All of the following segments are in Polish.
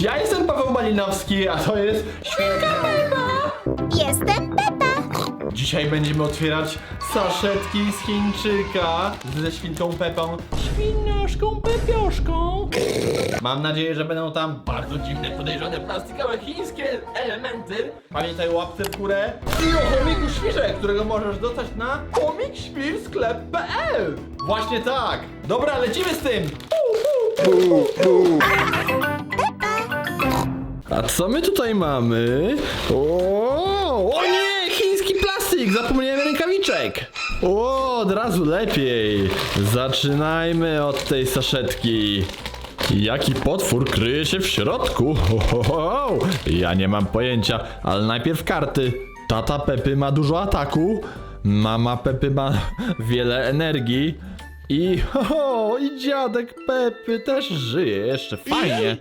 Cześć, ja jestem Paweł Malinowski, a to jest Świnka Pepa. Jestem Pepa. Dzisiaj będziemy otwierać saszetki z Chińczyka ze świnką Pepą. Świniaszką Pepioszką. Mam nadzieję, że będą tam bardzo dziwne, podejrzane, plastikowe chińskie elementy. Pamiętaj o łapce w górę i o chomiku świrze, którego możesz dostać na chomikświr.sklep.pl Właśnie tak. Dobra, lecimy z tym. A co my tutaj mamy? O, o nie! Chiński plastik! Zapomniałem rękawiczek! O, od razu lepiej! Zaczynajmy od tej saszetki. Jaki potwór kryje się w środku? Ho, ho, ho. Ja nie mam pojęcia, ale najpierw karty. Tata Pepy ma dużo ataku, mama Pepy ma wiele energii i ho, ho, i dziadek Pepy też żyje jeszcze fajnie.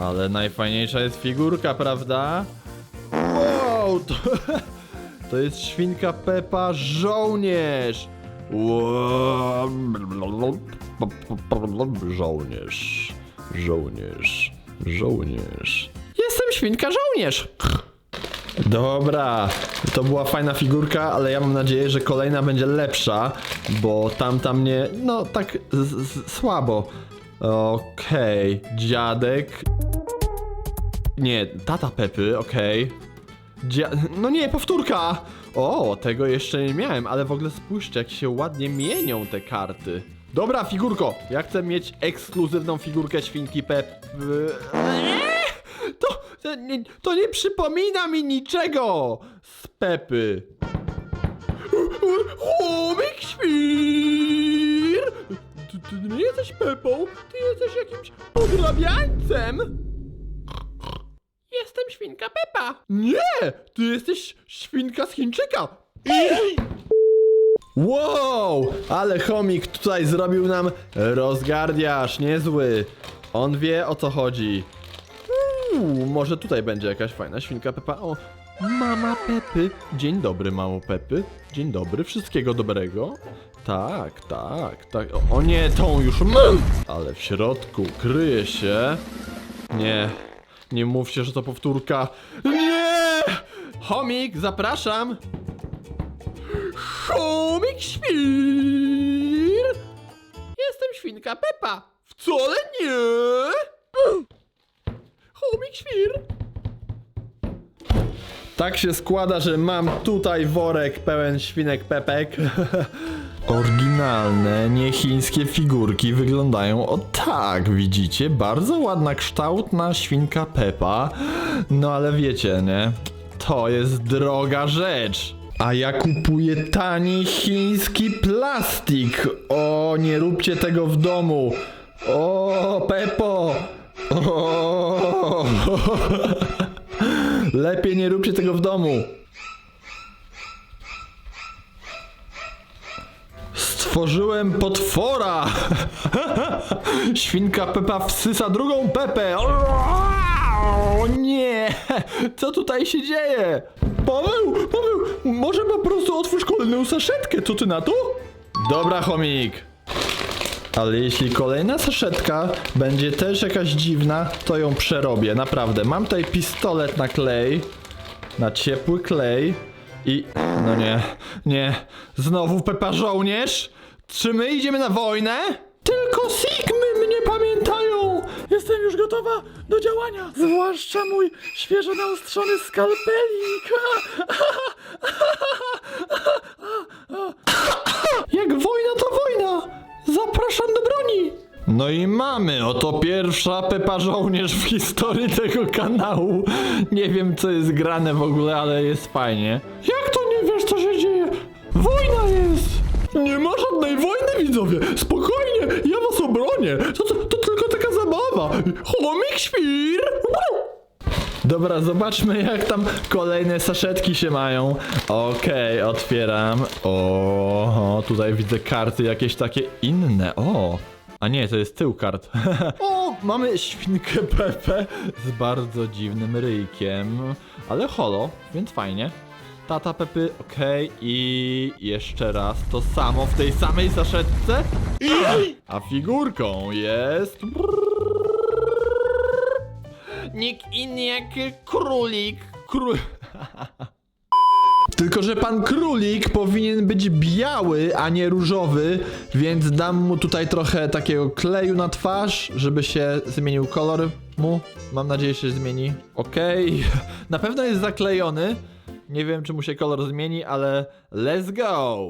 Ale najfajniejsza jest figurka, prawda? Wow, to, to jest świnka Pepa żołnierz. Wow. Żołnierz, żołnierz, żołnierz. Jestem świnka żołnierz. Dobra, to była fajna figurka, ale ja mam nadzieję, że kolejna będzie lepsza, bo tamta mnie, no tak słabo. Okej, dziadek. Nie, tata Pepy, okej. Dzia... No nie, powtórka! O, tego jeszcze nie miałem, ale w ogóle spójrzcie, jak się ładnie mienią te karty. Dobra, figurko, ja chcę mieć ekskluzywną figurkę świnki Pepy. To, to, nie, to nie przypomina mi niczego z Pepy. Chłopek świr! Ty, ty nie jesteś Pepą, ty jesteś jakimś podrabiańcem! Jestem świnka Pepa! Nie! Ty jesteś świnka z Chińczyka! Wow! Ale chomik tutaj zrobił nam rozgardiasz, niezły. On wie o co chodzi. Uuu, może tutaj będzie jakaś fajna świnka Pepa. O, mama Pepy. Dzień dobry, mało Pepy. Dzień dobry, wszystkiego dobrego. Tak, tak, tak. O, o nie, tą już mam! Ale w środku kryje się. Nie, nie mówcie, że to powtórka. Nie! Chomik, zapraszam! Chomik świr! Jestem świnka Pepa. Wcale nie! Chomik świr! Tak się składa, że mam tutaj worek pełen świnek pepek. Oryginalne, niechińskie figurki wyglądają o tak, widzicie? Bardzo ładna, kształtna świnka Pepa. No ale wiecie, nie? To jest droga rzecz. A ja kupuję tani chiński plastik. O, nie róbcie tego w domu. O, Pepo. O. Lepiej nie róbcie tego w domu. Stworzyłem potwora! Świnka Pepa wsysa drugą Pepę! O nie! Co tutaj się dzieje? Paweł! Paweł! Może po prostu otwórz kolejną saszetkę, co ty na to? Dobra, chomik. Ale jeśli kolejna saszetka będzie też jakaś dziwna, to ją przerobię, naprawdę. Mam tutaj pistolet na klej, na ciepły klej i... No nie, nie. Znowu Pepa żołnierz? Czy my idziemy na wojnę? Tylko Sigmy mnie pamiętają! Jestem już gotowa do działania, zwłaszcza mój świeżo naostrzony skalpelik. Jak wojna to wojna! Zapraszam do broni! No i mamy, oto pierwsza Pepa Żołnierz w historii tego kanału. Nie wiem co jest grane w ogóle, ale jest fajnie. Jak to nie wiesz co się dzieje? Wojna! Nie ma żadnej wojny widzowie! Spokojnie, ja was obronię! To, to, to tylko taka zabawa! Chomik świr! Dobra, zobaczmy jak tam kolejne saszetki się mają. Okej, otwieram. O, o, tutaj widzę karty jakieś takie inne. O, a nie, to jest tył kart. o, mamy świnkę Pepe z bardzo dziwnym ryjkiem, ale holo, więc fajnie. Tata Pepy, okej, i jeszcze raz to samo w tej samej saszetce. A figurką jest... nikt inny jak królik. Król... Tylko, że pan królik powinien być biały, a nie różowy, więc dam mu tutaj trochę takiego kleju na twarz, żeby się zmienił kolor mu. Mam nadzieję, że się zmieni. Okej, na pewno jest zaklejony. Nie wiem, czy mu się kolor zmieni, ale let's go!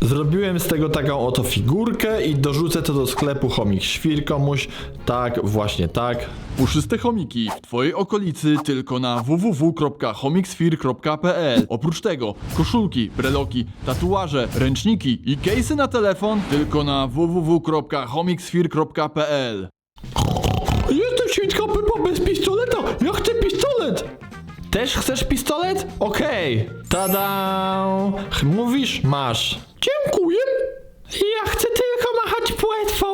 Zrobiłem z tego taką oto figurkę i dorzucę to do sklepu Chomik Świr komuś. Tak, właśnie tak. Puszyste chomiki w Twojej okolicy tylko na www.homiksfir.pl Oprócz tego koszulki, breloki, tatuaże, ręczniki i case'y na telefon tylko na www.homiksfir.pl Jestem świnka Peppa bez pistoleta! Ja chcę! Też chcesz pistolet? Okej. Tada! Ch- Mówisz? Masz. Dziękuję. Ja chcę tylko machać płetwą.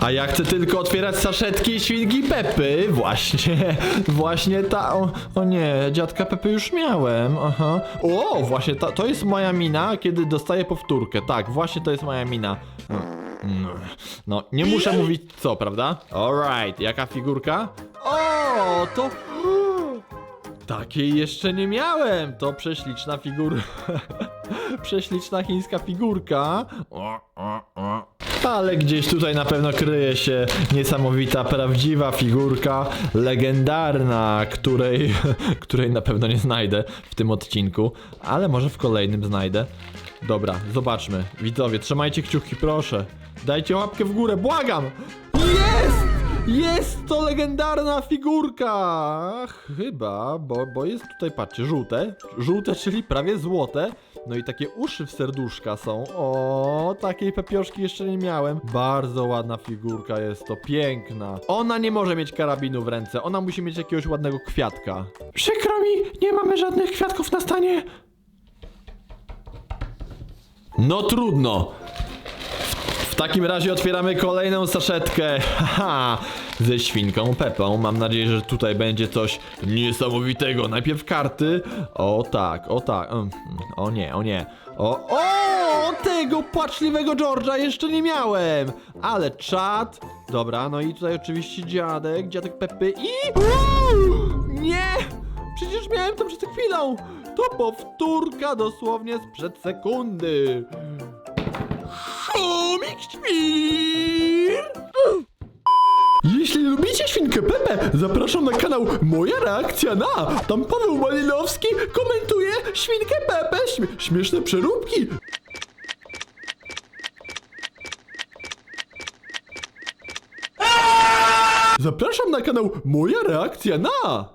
A ja chcę tylko otwierać saszetki świnki Pepy. Właśnie, właśnie ta. O, o nie, dziadka Pepy już miałem. Aha. O, właśnie ta, to jest moja mina, kiedy dostaję powtórkę. Tak, właśnie to jest moja mina. No, No, nie muszę mówić co, prawda? Alright, jaka figurka? O, to... Takiej jeszcze nie miałem! To prześliczna figurka. prześliczna chińska figurka. Ale gdzieś tutaj na pewno kryje się niesamowita, prawdziwa figurka, legendarna, której, której na pewno nie znajdę w tym odcinku, ale może w kolejnym znajdę. Dobra, zobaczmy. Widzowie, trzymajcie kciuki, proszę. Dajcie łapkę w górę, błagam! Jest! Jest to legendarna figurka! Chyba, bo, bo jest tutaj, patrzcie, żółte. Żółte, czyli prawie złote. No i takie uszy w serduszka są. O, takiej pepioszki jeszcze nie miałem. Bardzo ładna figurka jest to, piękna. Ona nie może mieć karabinu w ręce, ona musi mieć jakiegoś ładnego kwiatka. Przykro mi, nie mamy żadnych kwiatków na stanie. No trudno. Takim razie otwieramy kolejną saszetkę. Haha, ze świnką Pepą. Mam nadzieję, że tutaj będzie coś niesamowitego. Najpierw karty. O tak, o tak. Mm, O nie, o nie. O, o, tego płaczliwego George'a jeszcze nie miałem. Ale czad. Dobra, no i tutaj oczywiście dziadek, dziadek Pepy i... Uuu, nie! Przecież miałem to przed chwilą. To powtórka dosłownie sprzed sekundy. Chomik Świr! Jeśli lubicie świnkę Pepe, zapraszam na kanał Moja Reakcja Na. Tam Paweł Malinowski komentuje świnkę Pepe, śmie śmieszne przeróbki. Zapraszam na kanał Moja Reakcja Na.